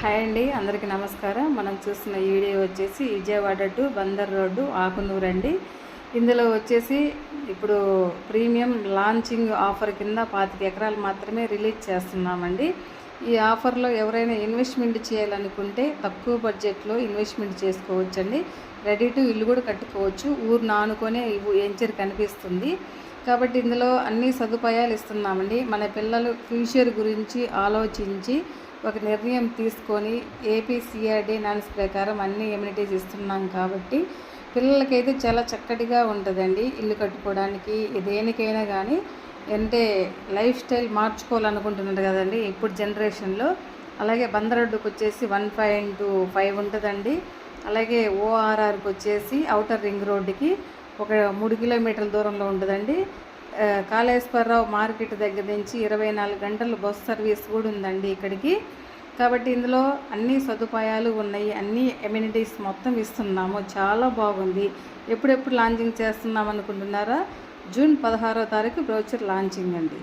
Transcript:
Hi అండి అందరికీ నమస్కారం. మనం చూస్తున్న ఈ వీడియో వచ్చేసి విజయవాడ టు బందర్ రోడ్డు ఆకునూరు అండి ఇందులో వచ్చేసి ఇప్పుడు ప్రీమియం లాంచింగ్ ఆఫర్ కింద పాతిక ఎకరాలు మాత్రమే రిలీజ్ చేస్తున్నామండి. ఈ ఆఫర్లో ఎవరైనా ఇన్వెస్ట్మెంట్ చేయాలనుకుంటే తక్కువ బడ్జెట్లో ఇన్వెస్ట్మెంట్ చేసుకోవచ్చండి. రెడీ టు ఇల్లు కూడా కట్టుకోవచ్చు. ఊరు నానుకొనే ఎంచర్ కనిపిస్తుంది. కాబట్టి ఇందులో అన్ని సదుపాయాలు ఇస్తున్నామండి. మన పిల్లలు ఫ్యూచర్ గురించి ఆలోచించి ఒక నిర్ణయం తీసుకొని ఏపీసీఆర్డీ నాన్స్ ప్రకారం అన్ని ఎమ్యూనిటీస్ ఇస్తున్నాం కాబట్టి పిల్లలకైతే చాలా చక్కటిగా ఉంటుందండి ఇల్లు కట్టుకోవడానికి. దేనికైనా కానీ అంటే లైఫ్ స్టైల్ మార్చుకోవాలనుకుంటున్నారు కదండి ఇప్పుడు జనరేషన్లో అలాగే బందరడ్డుకు వచ్చేసి వన్ పాయింట్ ఫైవ్ ఉంటుందండి. అలాగే ఓఆర్ఆర్కి వచ్చేసి అవుటర్ రింగ్ రోడ్డుకి ఒక మూడు కిలోమీటర్ల దూరంలో ఉంటుందండి. కాళేశ్వరరావు మార్కెట్ దగ్గర నుంచి ఇరవై నాలుగు గంటలు బస్ సర్వీస్ కూడా ఉందండి ఇక్కడికి. కాబట్టి ఇందులో అన్ని సదుపాయాలు ఉన్నాయి అన్ని ఎమ్యూనిటీస్ మొత్తం ఇస్తున్నాము. చాలా బాగుంది. ఎప్పుడెప్పుడు లాంచింగ్ చేస్తున్నాం అనుకుంటున్నారా జూన్ పదహారో తారీఖు బ్రోచర్ లాంచింగ్ అండి.